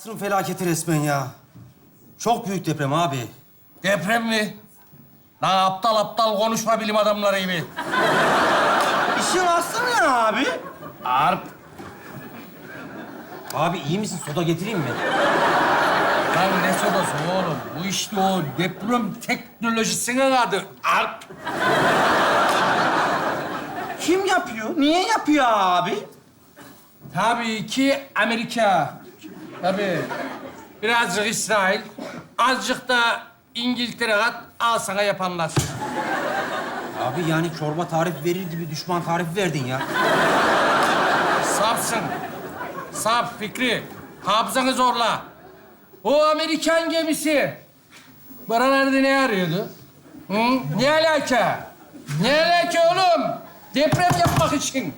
Asrın felaketi resmen ya. Çok büyük deprem abi. Deprem mi? Lan aptal aptal konuşma bilim adamları gibi. İşin aslı ne abi? Arp. Abi iyi misin? Soda getireyim mi? Lan ne sodası oğlum? Bu işte o deprem teknolojisinin adı. Arp. Kim yapıyor? Niye yapıyor abi? Tabii ki Amerika. Tabii. Birazcık İsrail, azıcık da İngiltere kat, al sana yapanlar. Abi yani çorba tarifi verir gibi düşman tarifi verdin ya. Safsın. Saf Fikri. Hafızanı zorla. O Amerikan gemisi. Buralarda ne arıyordu? Hı? Ne alaka? Ne alaka oğlum? Deprem yapmak için.